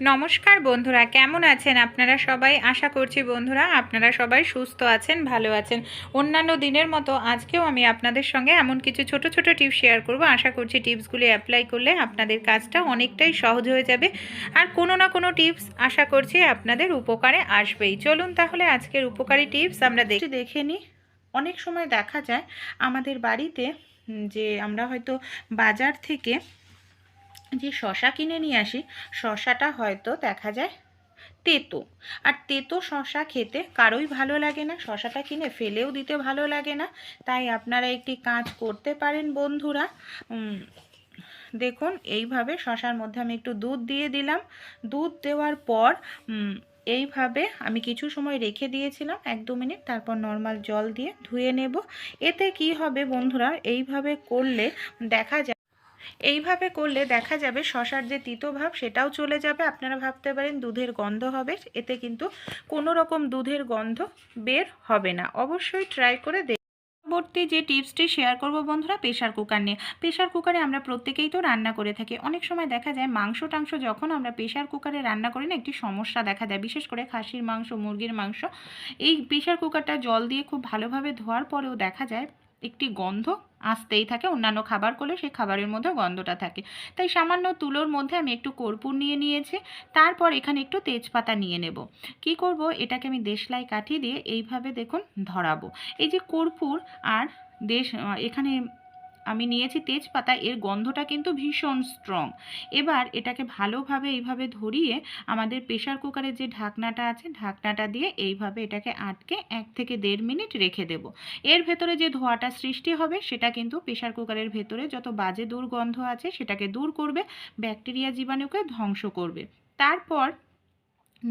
নমস্কার বন্ধুরা, কেমন আছেন আপনারা সবাই? আশা করছি বন্ধুরা আপনারা সবাই সুস্থ আছেন, ভালো আছেন। অন্যান্য দিনের মতো আজকেও আমি আপনাদের সঙ্গে এমন কিছু ছোট ছোট টিপস শেয়ার করব। আশা করছি টিপসগুলি অ্যাপ্লাই করলে আপনাদের কাজটা অনেকটাই সহজ হয়ে যাবে। আর কোনো না কোনো টিপস আশা করছি আপনাদের উপকারে আসবেই। চলুন তাহলে আজকের উপকারী টিপস আমরা দেখি। দেখে নিই অনেক সময় দেখা যায় আমাদের বাড়িতে যে আমরা হয়তো বাজার থেকে যে শশা কিনে নিয়ে আসি, শশাটা হয়তো দেখা যায় তেতো। আর তেতো শশা খেতে কারোই ভালো লাগে না, শশাটা কিনে ফেলেও দিতে ভালো লাগে না। তাই আপনারা একটি কাজ করতে পারেন বন্ধুরা। দেখুন, এইভাবে শশার মধ্যে আমি একটু দুধ দিয়ে দিলাম। দুধ দেওয়ার পর এইভাবে আমি কিছু সময় রেখে দিয়েছিলাম, এক দু মিনিট, তারপর নর্মাল জল দিয়ে ধুয়ে নেব। এতে কি হবে বন্ধুরা, এইভাবে করলে দেখা যায় এইভাবে করলে দেখা যাবে শশার যে তিতো ভাব, সেটাও চলে যাবে। আপনারা ভাবতে পারেন দুধের গন্ধ হবে, এতে কিন্তু কোনো রকম দুধের গন্ধ বের হবে না। অবশ্যই ট্রাই করে দেখ পরবর্তী যে টিপসটি শেয়ার করব বন্ধুরা প্রেশার কুকার নিয়ে। প্রেশার কুকারে আমরা প্রত্যেকেই তো রান্না করে থাকি। অনেক সময় দেখা যায় মাংস টাংস যখন আমরা প্রেশার কুকারে রান্না করি না, একটি সমস্যা দেখা যায় বিশেষ করে খাসির মাংস, মুরগির মাংস। এই প্রেশার কুকারটা জল দিয়ে খুব ভালোভাবে ধোয়ার পরেও দেখা যায় একটি গন্ধ আসতেই থাকে। অন্যান্য খাবার করলে সেই খাবারের মধ্যে গন্ধটা থাকে। তাই সামান্য তুলোর মধ্যে আমি একটু কর্পূর নিয়ে নিয়েছি। তারপর এখানে একটু তেজপাতা নিয়ে নেব। কি করব? এটাকে আমি দেশলাই কাঠি দিয়ে এইভাবে দেখুন ধরাবো। এই যে কর্পূর আর দেশ এখানে আমি নিয়েছি তেজপাতা, এর গন্ধটা কিন্তু ভীষণ স্ট্রং এবার এটাকে ভালোভাবে এইভাবে ধরিয়ে আমাদের প্রেশার কুকারের যে ঢাকনাটা আছে, ঢাকনাটা দিয়ে এইভাবে এটাকে আটকে এক থেকে দেড় মিনিট রেখে দেব। এর ভেতরে যে ধোঁয়াটা সৃষ্টি হবে, সেটা কিন্তু প্রেশার কুকারের ভেতরে যত বাজে দুর্গন্ধ আছে, সেটাকে দূর করবে ব্যাকটেরিয়া জীবাণুকে ধ্বংস করবে। তারপর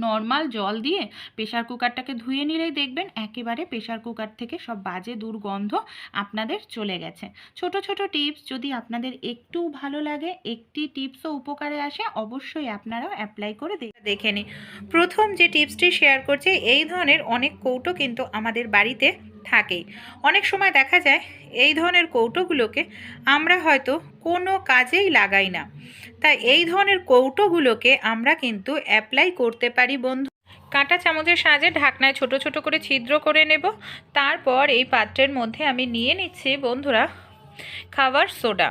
নর্মাল জল দিয়ে প্রেশার কুকারটাকে ধুয়ে নিলেই দেখবেন একেবারে প্রেশার কুকার থেকে সব বাজে দুর্গন্ধ আপনাদের চলে গেছে। ছোট ছোট টিপস যদি আপনাদের একটু ভালো লাগে, একটি টিপসও উপকারে আসে, অবশ্যই আপনারাও অ্যাপ্লাই করে দেখে নিন। প্রথম যে টিপসটি শেয়ার করছি, এই ধরনের অনেক কৌটো কিন্তু আমাদের বাড়িতে থাকেই। অনেক সময় দেখা যায় এই ধরনের কৌটোগুলোকে আমরা হয়তো কোনো কাজেই লাগাই না। তাই এই ধরনের কৌটোগুলোকে আমরা কিন্তু অ্যাপ্লাই করতে পারি, বন্ধু। কাঁটা চামচের সাহায্যে ঢাকনায় ছোট ছোট করে ছিদ্র করে নেব। তারপর এই পাত্রের মধ্যে আমি নিয়ে নিচ্ছি, বন্ধুরা খাবার সোডা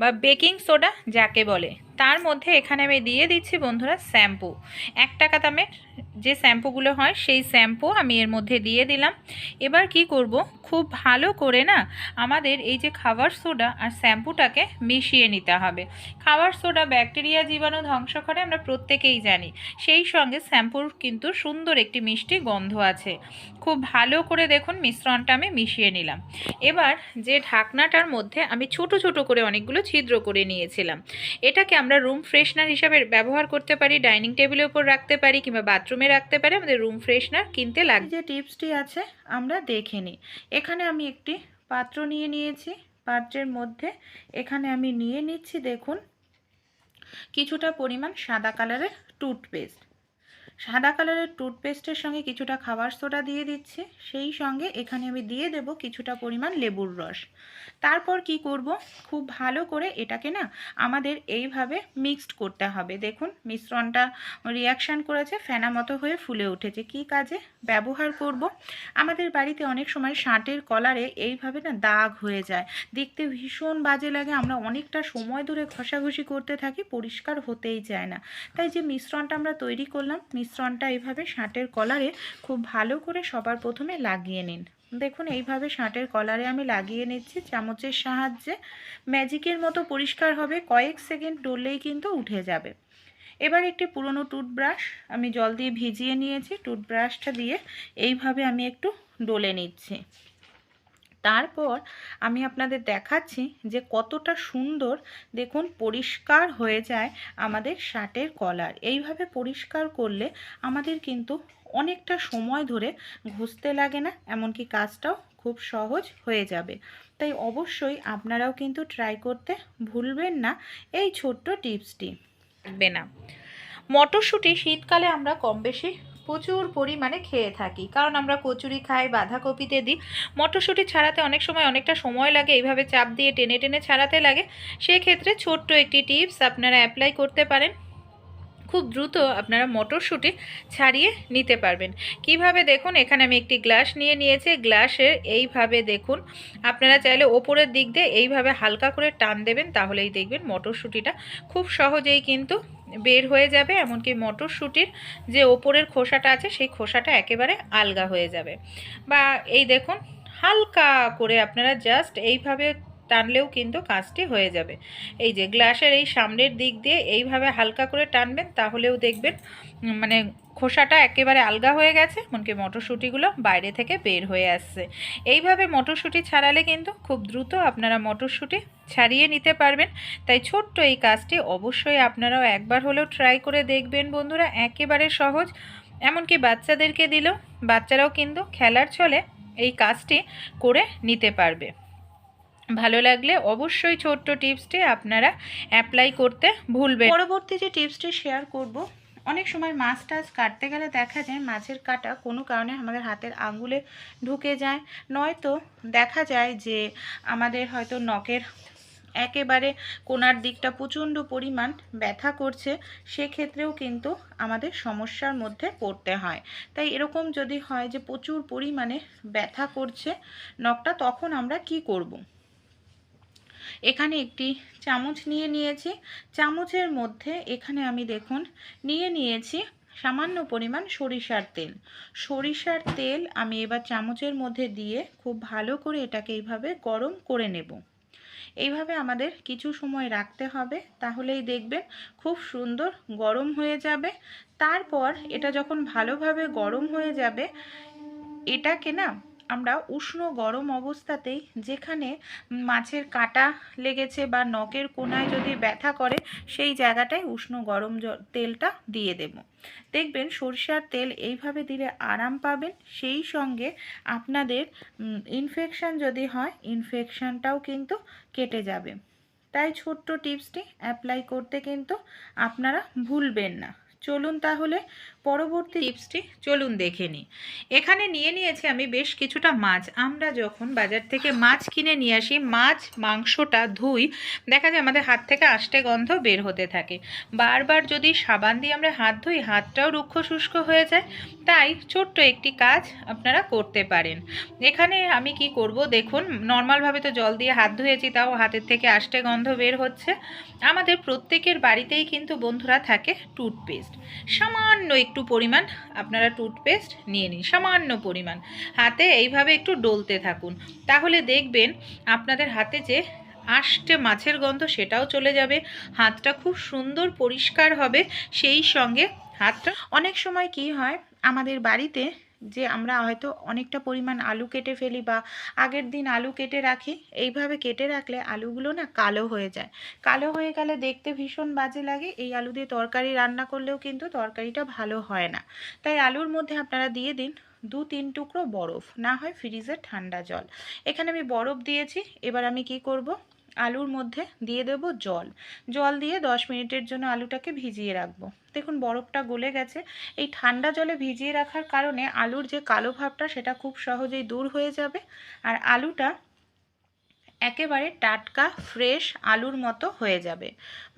বা বেকিং সোডা, যাকে বলে। তার মধ্যে এখানে আমি দিয়ে দিচ্ছি বন্ধুরা শ্যাম্পু। এক টাকা দামের যে শ্যাম্পুগুলো হয়, সেই শ্যাম্পু আমি এর মধ্যে দিয়ে দিলাম। এবার কি করব? খুব ভালো করে না আমাদের এই যে খাবার সোডা আর শ্যাম্পুটাকে মিশিয়ে নিতে হবে। খাবার সোডা ব্যাকটেরিয়া জীবাণু ধ্বংস করে আমরা প্রত্যেকেই জানি। সেই সঙ্গে শ্যাম্পুর কিন্তু সুন্দর একটি মিষ্টি গন্ধ আছে। খুব ভালো করে দেখুন মিশ্রণটা আমি মিশিয়ে নিলাম। এবার যে ঢাকনাটার মধ্যে আমি ছোট ছোট করে অনেকগুলো ছিদ্র করে নিয়েছিলাম। এটাকে আমরা রুম ফ্রেশনার হিসাবে ব্যবহার করতে পারি ডাইনিং টেবিলের উপর রাখতে পারি কিংবা বাথরুমে রাখতে পারি, আমাদের রুম ফ্রেশনার কিনতে লাগে যে টিপসটি আছে, আমরা দেখে নিই। এখানে আমি একটি পাত্র নিয়ে নিয়েছি, পাত্রের মধ্যে এখানে আমি নিয়ে নিচ্ছি, দেখুন, কিছুটা পরিমাণ সাদা কালারের টুথপেস্ট সাদা কালারের টুথপেস্টের সঙ্গে কিছুটা খাবার সোডা দিয়ে দিচ্ছি। সেই সঙ্গে এখানে আমি দিয়ে দেব কিছুটা পরিমাণ লেবুর রস। তারপর কি করব? খুব ভালো করে এটাকে না আমাদের এইভাবে মিক্সড করতে হবে। দেখুন, মিশ্রণটা রিয়াকশান করেছে, ফেনা মতো হয়ে ফুলে উঠেছে। কি কাজে? ব্যবহার করব। আমাদের বাড়িতে অনেক সময় শাঁটের কলারে এইভাবে না দাগ হয়ে যায়। দেখতে ভীষণ বাজে লাগে, আমরা অনেকটা সময় ধরে ঘষাঘষি করতে থাকি, পরিষ্কার হতেই চায় না। তাই যে মিশ্রণটা আমরা তৈরি করলাম মিশ্রণটা এইভাবে শাঁটের কলারে খুব ভালো করে সবার প্রথমে লাগিয়ে নিন। দেখুন, এইভাবে শাঁটের কলারে আমি লাগিয়ে নিচ্ছি চামচের সাহায্যে। ম্যাজিকের মতো পরিষ্কার হবে, কয়েক সেকেন্ড ডললেই কিন্তু উঠে যাবে। এবার একটি পুরনো টুথব্রাশ আমি জল দিয়ে ভিজিয়ে নিয়েছি। টুথব্রাশটা দিয়ে এইভাবে আমি একটু ডলে নিচ্ছি। তারপর আমি আপনাদের দেখাচ্ছি যে কতটা সুন্দর দেখুন পরিষ্কার হয়ে যায় আমাদের শার্টের কলার। এইভাবে পরিষ্কার করলে আমাদের কিন্তু অনেকটা সময় ধরে ঘুষতে লাগে না, এমনকি কাজটাও খুব সহজ হয়ে যাবে। তাই অবশ্যই আপনারাও কিন্তু ট্রাই করতে ভুলবেন না এই ছোট্ট টিপসটি। থাকবে না। মটরশুঁটি শীতকালে আমরা কম বেশি প্রচুর পরিমাণে খেয়ে থাকি। কারণ আমরা কচুরি খাই, বাঁধাকপিতে দিই। মটরশুঁটি ছাড়াতে অনেক সময় অনেকটা সময় লাগে, এইভাবে চাপ দিয়ে টেনে টেনে ছাড়াতে লাগে। সেক্ষেত্রে ছোট্ট একটি টিপস আপনারা অ্যাপ্লাই করতে পারেন। খুব দ্রুত আপনারা মটরশুঁটি ছাড়িয়ে নিতে পারবেন। কীভাবে দেখুন, এখানে আমি একটি গ্লাস নিয়ে নিয়েছি। গ্লাসের এইভাবে দেখুন, আপনারা চাইলে ওপরের দিক দিয়ে এইভাবে হালকা করে টান দেবেন, তাহলেই দেখবেন মটরশুঁটিটা খুব সহজেই কিন্তু বের হয়ে যাবে। এমনকি মটরশুঁটির যে ওপরের খোসাটা আছে, সেই খোসাটা একেবারে আলগা হয়ে যাবে। বা এই দেখুন, হালকা করে আপনারা জাস্ট এইভাবে টানলেও কিন্তু কাজটি হয়ে যাবে। এই যে গ্লাসের এই সামনের দিক দিয়ে এইভাবে হালকা করে টানবেন, তাহলেও দেখবেন মানে খোসাটা একেবারে আলগা হয়ে গেছে, এমনকি মটরশুঁটিগুলো বাইরে থেকে বের হয়ে আসছে। এইভাবে মটরশুঁটি ছাড়ালে কিন্তু খুব দ্রুত আপনারা মটরশুঁটি ছাড়িয়ে নিতে পারবেন। তাই ছোট্ট এই কাজটি অবশ্যই আপনারাও একবার হলেও ট্রাই করে দেখবেন বন্ধুরা, একেবারে সহজ। এমনকি বাচ্চাদেরকে দিলেও বাচ্চারাও কিন্তু খেলার ছলে এই কাজটি করে নিতে পারবে। ভালো লাগলে অবশ্যই ছোট্ট টিপসটি আপনারা অ্যাপ্লাই করতে ভুলবেন। পরবর্তী যে টিপসটি শেয়ার করব, অনেক সময় মাছ টাছ কাটতে গেলে দেখা যায় মাছের কাটা কোনো কারণে আমাদের হাতের আঙুলে ঢুকে যায়। নয়তো দেখা যায় যে আমাদের হয়তো নখের একেবারে কোনার দিকটা প্রচণ্ড পরিমাণ ব্যথা করছে, সেক্ষেত্রেও কিন্তু আমাদের সমস্যার মধ্যে পড়তে হয়। তাই এরকম যদি হয় যে প্রচুর পরিমাণে ব্যথা করছে নখটা, তখন আমরা কি করব। এখানে একটি চামচ নিয়ে নিয়েছি। চামচের মধ্যে এখানে আমি দেখুন, নিয়ে নিয়েছি সামান্য পরিমাণ সরিষার তেল। সরিষার তেল আমি এবার চামচের মধ্যে দিয়ে খুব ভালো করে এটাকে এইভাবে গরম করে নেব। এইভাবে আমাদের কিছু সময় রাখতে হবে, তাহলেই দেখবেন খুব সুন্দর গরম হয়ে যাবে। তারপর এটা যখন ভালোভাবে গরম হয়ে যাবে, এটাকে না আমরা উষ্ণ গরম অবস্থাতেই যেখানে মাছের কাটা লেগেছে বা নখের কোনায় যদি ব্যথা করে, সেই জায়গাটায় উষ্ণ গরম তেলটা দিয়ে দেব। দেখবেন সরিষার তেল এইভাবে দিলে আরাম পাবেন। সেই সঙ্গে আপনাদের ইনফেকশান যদি হয় ইনফেকশানটাও কিন্তু কেটে যাবে। তাই ছোট্ট টিপসটি অ্যাপ্লাই করতে কিন্তু আপনারা ভুলবেন না। চলুন তাহলে পরবর্তী টিপসটি চলুন দেখে নিই। এখানে নিয়ে নিয়েছি আমি বেশ কিছুটা মাছ। আমরা যখন বাজার থেকে মাছ কিনে নিয়ে আসি, মাছ, মাংসটা ধুই, দেখা যায় আমাদের হাত থেকে আষ্টে গন্ধ বের হতে থাকে। বারবার যদি সাবান দিয়ে আমরা হাত ধুই, হাতটাও রুক্ষ শুষ্ক হয়ে যায়। তাই ছোট্ট একটি কাজ আপনারা করতে পারেন। এখানে আমি কি করব দেখুন, নর্মালভাবে তো জল দিয়ে হাত ধুয়েছি, তাও হাতের থেকে আষ্টে গন্ধ বের হচ্ছে। আমাদের প্রত্যেকের বাড়িতেই কিন্তু বন্ধুরা থাকে টুথপেস্ট। সামান্য একটু পরিমাণ আপনারা টুথপেস্ট নিয়ে নিন, সামান্য পরিমাণ। হাতে এইভাবে একটু ডলতে থাকুন। তাহলে দেখবেন আপনাদের হাতে যে আষ্টে মাছের গন্ধ সেটাও চলে যাবে, হাতটা খুব সুন্দর পরিষ্কার হবে, সেই সঙ্গে হাতটা অনেক সময় কি হয়, আমাদের বাড়িতে যে আমরা হয়তো অনেকটা পরিমাণ আলু কেটে ফেলি বা আগের দিন আলু কেটে রাখি, এইভাবে কেটে রাখলে আলুগুলো না কালো হয়ে যায়। কালো হয়ে গেলে দেখতে ভীষণ বাজে লাগে, এই আলু দিয়ে তরকারি রান্না করলেও কিন্তু তরকারিটা ভালো হয় না। তাই আলুর মধ্যে আপনারা দিয়ে দিন দু তিন টুকরো বরফ, না হয় ফ্রিজের ঠান্ডা জল। এখানে আমি বরফ দিয়েছি, এবার আমি কি করব? আলুর মধ্যে দিয়ে দেব জল। জল দিয়ে দশ মিনিটের জন্য আলুটাকে ভিজিয়ে রাখব। দেখুন, বরফটা গলে গেছে। এই ঠান্ডা জলে ভিজিয়ে রাখার কারণে আলুর যে কালো ভাবটা, সেটা খুব সহজেই দূর হয়ে যাবে। আর আলুটা একেবারে টাটকা, ফ্রেশ আলুর মতো হয়ে যাবে।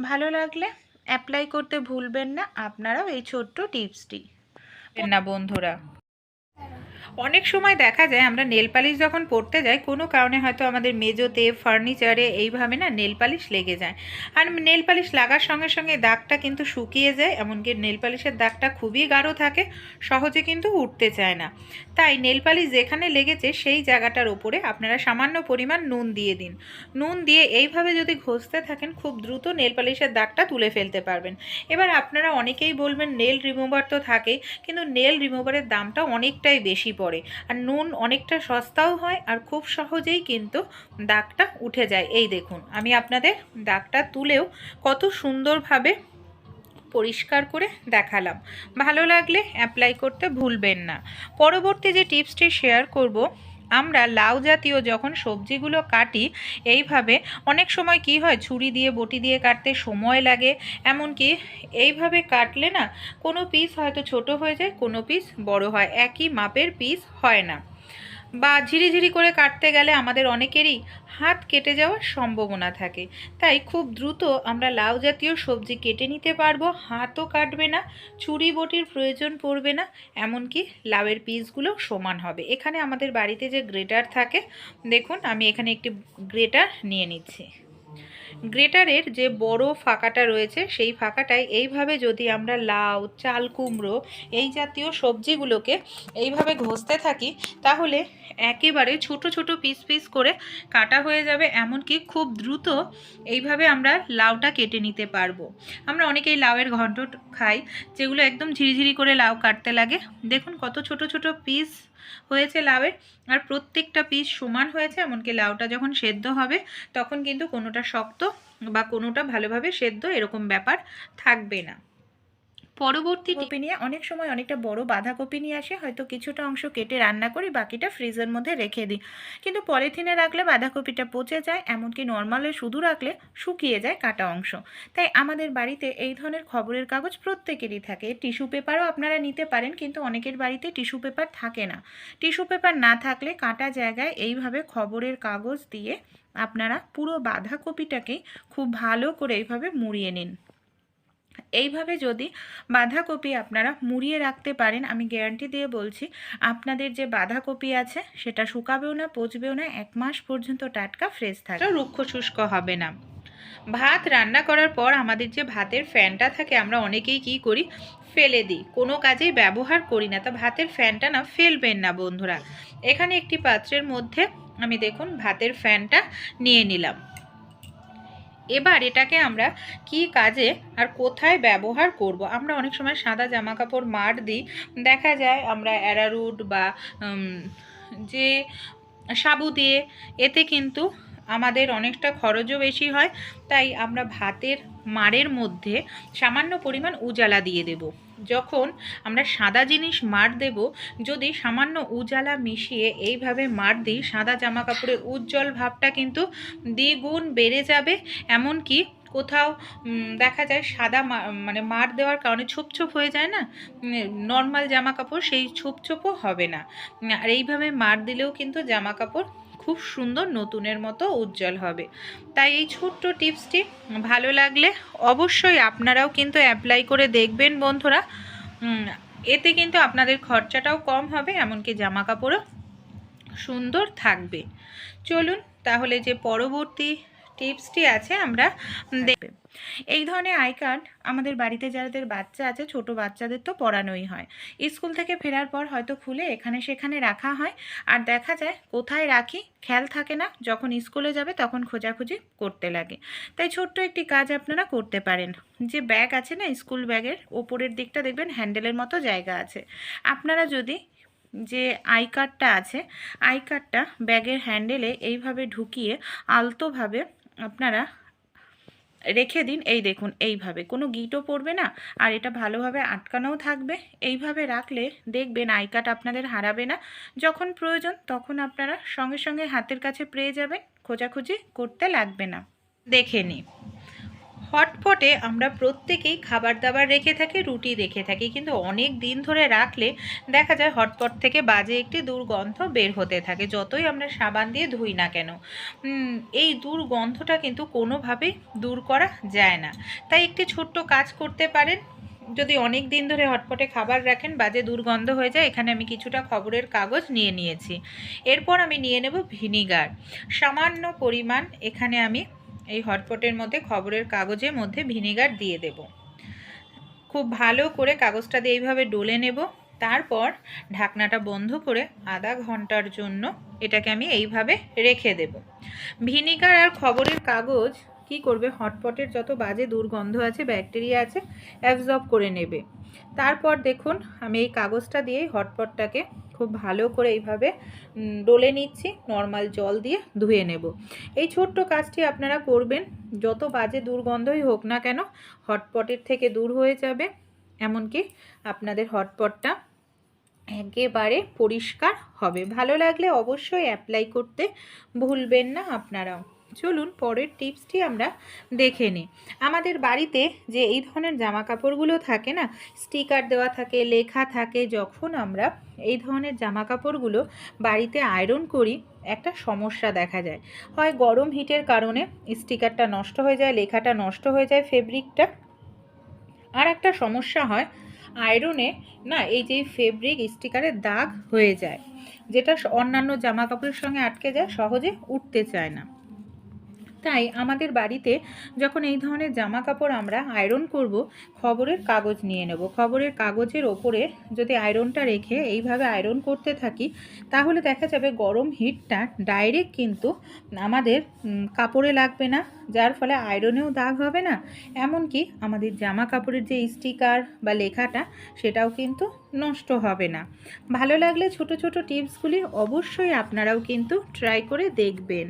ভালো লাগলে অ্যাপ্লাই করতে ভুলবেন না। আপনারাও এই ছোট্ট টিপসটি। না, বন্ধুরা। অনেক সময় দেখা যায় আমরা নেল পালিশ যখন পরতে যাই, কোনো কারণে হয়তো আমাদের মেজোতে ফার্নিচারে এইভাবে না নেল পালিশ লেগে যায়। আর নেল পালিশ লাগার সঙ্গে সঙ্গে দাগটা কিন্তু শুকিয়ে যায়, এমনকি নেল পালিশের দাগটা খুবই গাঢ় থাকে, সহজে কিন্তু উঠতে চায় না। তাই নেল পালিশ যেখানে লেগেছে, সেই জায়গাটার ওপরে আপনারা সামান্য পরিমাণ নুন দিয়ে দিন। নুন দিয়ে এইভাবে যদি ঘষতে থাকেন, খুব দ্রুত নেল পালিশের দাগটা তুলে ফেলতে পারবেন। এবার আপনারা অনেকেই বলবেন, নেল রিমুভার তো থাকেই। কিন্তু নেল রিমুভারের দামটা অনেকটাই বেশি পড়ে। আর নুন অনেকটা সস্তাও হয় আর খুব সহজেই কিন্তু দাগটা উঠে যায়। এই দেখুন, আমি আপনাদের দাগটা তুলেও কত সুন্দরভাবে পরিষ্কার করে দেখালাম। ভালো লাগলে অ্যাপ্লাই করতে ভুলবেন না। পরবর্তী যে টিপসটি শেয়ার করব আমরা লাউ জাতীয় যখন সবজিগুলো কাটি, এইভাবে অনেক সময় কি হয়, ছুরি দিয়ে, বটি দিয়ে কাটতে সময় লাগে। এমনকি এইভাবে কাটলে না, কোনো পিস হয়তো ছোট হয়ে যায়, কোনো পিস বড় হয়। একই মাপের পিস হয় না। বা ঝিরিঝিরি করে কাটতে গেলে আমাদের অনেকেরই হাত কেটে যাওয়ার সম্ভাবনা থাকে। তাই খুব দ্রুত আমরা লাউ জাতীয় সবজি কেটে নিতে পারব। হাতও কাটবে না চুরি বটির প্রয়োজন পড়বে না, এমনকি লাউয়ের পিসগুলো সমান হবে। এখানে আমাদের বাড়িতে যে গ্রেটার থাকে, দেখুন আমি এখানে একটি গ্রেটার নিয়ে নিচ্ছি। গ্রেটারের যে বড় ফাঁকাটা রয়েছে, সেই ফাঁকাটায় এইভাবে যদি আমরা লাউ, চাল, কুমড়ো এই জাতীয় সবজিগুলোকে এইভাবে ঘষতে থাকি, তাহলে একেবারে ছোট ছোট পিস পিস করে কাটা হয়ে যাবে, এমনকি খুব দ্রুত এইভাবে আমরা লাউটা কেটে নিতে পারব। আমরা অনেকেই লাউয়ের ঘন্ট খাই, যেগুলো একদম ঝিরিঝিরি করে লাউ কাটতে লাগে। দেখুন কত ছোট ছোট পিস হয়েছে লাউয়ের। আর প্রত্যেকটা পিস সমান হয়েছে, এমনকি লাউটা যখন সেদ্ধ হবে, তখন কিন্তু কোনোটা শক্ত বা কোনোটা ভালোভাবে সেদ্ধ এরকম ব্যাপার থাকবে না। পরবর্তী কপি নিয়ে অনেক সময় অনেকটা বড় বাঁধাকপি নিয়ে আসে, হয়তো কিছুটা অংশ কেটে রান্না করি, বাকিটা ফ্রিজের মধ্যে রেখে দিই। কিন্তু পলিথিনে রাখলে বাঁধাকপিটা পচে যায়, এমনকি নর্মালে শুধু রাখলে শুকিয়ে যায় কাটা অংশ। তাই আমাদের বাড়িতে এই ধরনের খবরের কাগজ প্রত্যেকেরই থাকে। টিস্যু পেপারও আপনারা নিতে পারেন, কিন্তু অনেকের বাড়িতে টিস্যু পেপার থাকে না। টিস্যু পেপার না থাকলে কাটা জায়গায় এইভাবে খবরের কাগজ দিয়ে আপনারা পুরো বাঁধাকপিটাকে খুব ভালো করে এইভাবে মুড়িয়ে নিন। এইভাবে যদি বাঁধাকপি আপনারা মুড়িয়ে রাখতে পারেন, আমি গ্যারান্টি দিয়ে বলছি, আপনাদের যে বাঁধাকপি আছে, সেটা শুকাবেও না, পচবেও না, এক মাস পর্যন্ত টাটকা ফ্রেশ থাকবে রুক্ষ শুষ্ক হবে না। ভাত রান্না করার পর আমাদের যে ভাতের ফ্যানটা থাকে, আমরা অনেকেই কি করি, ফেলে দিই। কোনো কাজেই ব্যবহার করি না, তা ভাতের ফ্যানটা না, ফেলবেন না বন্ধুরা। এখানে একটি পাত্রের মধ্যে আমি দেখুন, ভাতের ফ্যানটা নিয়ে নিলাম। এবার এটাকে আমরা কি কাজে আর কোথায় ব্যবহার করব? আমরা অনেক সময় সাদা জামা কাপড় মার দিই। দেখা যায় আমরা অ্যারারুট বা যে সাবু দিয়ে, এতে কিন্তু আমাদের অনেকটা খরচও বেশি হয়, তাই আমরা ভাতের মাড়ের মধ্যে সামান্য পরিমাণ উজালা দিয়ে দেব। যখন আমরা সাদা জিনিস মার দেব, যদি সামান্য উজালা মিশিয়ে এইভাবে মার দিই, সাদা জামা কাপড়ের উজ্জ্বল ভাবটা কিন্তু দ্বিগুণ বেড়ে যাবে। এমনকি কোথাও দেখা যায় সাদা মানে মার দেওয়ার কারণে ছোপ ছোপ হয়ে যায় না? নর্মাল জামা কাপড় সেই ছোপ ছোপও হবে না। আর এইভাবে মার দিলেও কিন্তু জামা কাপড় খুব সুন্দর নতুনের মতো উজ্জ্বল হবে। তাই এই ছোট্ট টিপসটি ভালো লাগলে অবশ্যই আপনারাও কিন্তু অ্যাপ্লাই করে দেখবেন বন্ধুরা। এতে কিন্তু আপনাদের খরচাটাও কম হবে, এমনকি জামা কাপড়ও সুন্দর থাকবে। চলুন তাহলে যে পরবর্তী টিপসটি আছে আমরা দেখবে। এই ধরনের আই কার্ড আমাদের বাড়িতে যাদের বাচ্চা আছে, ছোট বাচ্চাদের তো পড়ানোই হয়। স্কুল থেকে ফেরার পর হয়তো খুলে এখানে সেখানে রাখা হয়। আর দেখা যায় কোথায় রাখি খেয়াল থাকে না, যখন স্কুলে যাবে তখন খোঁজাখুঁজি করতে লাগে। তাই ছোট্ট একটি কাজ আপনারা করতে পারেন। যে ব্যাগ আছে না স্কুল ব্যাগের, ওপরের দিকটা দেখবেন হ্যান্ডেলের মতো জায়গা আছে। আপনারা যদি যে আই কার্ডটা আছে, আই কার্ডটা ব্যাগের হ্যান্ডেলে এইভাবে ঢুকিয়ে আলতোভাবে আপনারা রেখে দিন। এই দেখুন, এইভাবে। কোনো গিটও পড়বে না, আর এটা ভালোভাবে আটকানোও থাকবে। এইভাবে রাখলে দেখবেন আই কার্ড আপনাদের হারাবে না। যখন প্রয়োজন তখন আপনারা সঙ্গে সঙ্গে হাতের কাছে পেয়ে যাবেন, খোঁজাখুঁজি করতে লাগবে না। দেখে নিই হটপটে আমরা প্রত্যেকেই খাবার দাবার রেখে থাকি, রুটি রেখে থাকি। কিন্তু অনেক দিন ধরে রাখলে দেখা যায় হটপট থেকে বাজে একটি দুর্গন্ধ বের হতে থাকে, যতই আমরা সাবান দিয়ে ধুই না কেন। এই দুর্গন্ধটা কিন্তু কোনোভাবেই দূর করা যায় না। তাই একটি ছোট্ট কাজ করতে পারেন। যদি অনেক দিন ধরে হটপটে খাবার রাখেন, বাজে দুর্গন্ধ হয়ে যায়, এখানে আমি কিছুটা খবরের কাগজ নিয়ে নিয়েছি। এরপর আমি নিয়ে নেব ভিনিগার। সামান্য পরিমাণ এখানে আমি এই হটপটের মধ্যে খবরের কাগজের মধ্যে ভিনেগার দিয়ে দেব। খুব ভালো করে কাগজটা দিয়ে এইভাবে ডলে নেব। তারপর ঢাকনাটা বন্ধ করে আধা ঘণ্টার জন্য এটাকে আমি এইভাবে রেখে দেব। ভিনিগার আর খবরের কাগজ কি করবে? হটপটের যত বাজে দুর্গন্ধ আছে, ব্যাকটেরিয়া আছে অ্যাবজর্ব করে নেবে। তারপর দেখুন, আমি এই কাগজটা দিয়েই হটপটটাকে খুব ভালো করে এইভাবে ডলে নিচ্ছি নর্মাল জল দিয়ে ধুয়ে নেব। এই ছোট্ট কাজটি আপনারা করবেন, যত বাজে দুর্গন্ধই হোক না কেন, হটপটের থেকে দূর হয়ে যাবে। এমনকি আপনাদের হটপটটা একেবারে পরিষ্কার হবে। ভালো লাগলে অবশ্যই অ্যাপ্লাই করতে ভুলবেন না আপনারাও। চলুন পরের টিপসটি আমরা দেখে নিই। আমাদের বাড়িতে যে এই ধরনের জামা কাপড়গুলো থাকে না, স্টিকার দেওয়া থাকে, লেখা থাকে, যখন আমরা এই ধরনের জামা কাপড়গুলো বাড়িতে আয়রন করি, একটা সমস্যা দেখা যায়। হয় গরম হিটের কারণে স্টিকারটা নষ্ট হয়ে যায়, লেখাটা নষ্ট হয়ে যায় ফেব্রিকটা। আর একটা সমস্যা হয়, আয়রনে না এই যে ফেব্রিক স্টিকারের দাগ হয়ে যায়, যেটা অন্যান্য জামা কাপড়ের সঙ্গে আটকে যায়, সহজে উঠতে চায় না। তাই আমাদের বাড়িতে যখন এই ধরনের জামা কাপড় আমরা আয়রন করব, খবরের কাগজ নিয়ে নেব। খবরের কাগজের ওপরে যদি আয়রনটা রেখে এইভাবে আয়রন করতে থাকি, তাহলে দেখা যাবে গরম হিটটা ডাইরেক্ট কিন্তু আমাদের কাপড়ে লাগবে না, যার ফলে আয়রনেও দাগ হবে না। এমনকি আমাদের জামা কাপড়ের যে স্টিকার বা লেখাটা, সেটাও কিন্তু নষ্ট হবে না। ভালো লাগলে ছোট ছোট টিপসগুলি অবশ্যই আপনারাও কিন্তু ট্রাই করে দেখবেন।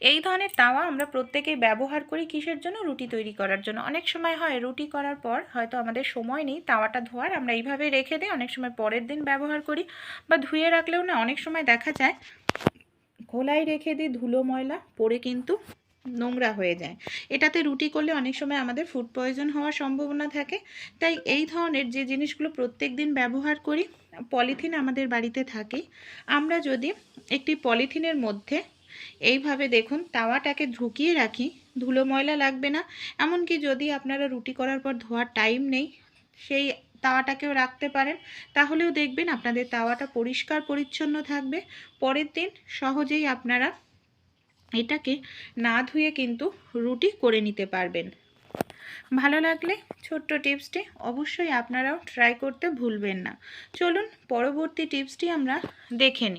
এই ধরনের তাওয়া আমরা প্রত্যেকেই ব্যবহার করি কিসের জন্য? রুটি তৈরি করার জন্য। অনেক সময় হয় রুটি করার পর হয়তো আমাদের সময় নেই, তাওয়াটা ধোয়ার আমরা এইভাবে রেখে দিই, অনেক সময় পরের দিন ব্যবহার করি বা ধুয়ে রাখলেও না, অনেক সময় দেখা যায় খোলাই রেখে দিই ধুলো ময়লা, পরে কিন্তু নোংরা হয়ে যায়। এটাতে রুটি করলে অনেক সময় আমাদের ফুড পয়জন হওয়ার সম্ভাবনা থাকে। তাই এই ধরনের যে জিনিসগুলো প্রত্যেক দিন ব্যবহার করি, পলিথিন আমাদের বাড়িতে থাকে। আমরা যদি একটি পলিথিনের মধ্যে এইভাবে দেখুন, তাওয়াটাকে ঢুকিয়ে রাখি। ধুলো ময়লা লাগবে না। এমনকি যদি আপনারা রুটি করার পর ধোয়ার টাইম নেই, সেই তাওয়াটাকেও রাখতে পারেন। তাহলেও দেখবেন আপনাদের তাওয়াটা পরিষ্কার পরিচ্ছন্ন থাকবে। পরের দিন সহজেই আপনারা এটাকে না ধুয়ে কিন্তু রুটি করে নিতে পারবেন। ভালো লাগলে ছোট্ট টিপসটি অবশ্যই আপনারাও ট্রাই করতে ভুলবেন না। চলুন, পরবর্তী টিপসটি আমরা দেখে নিই।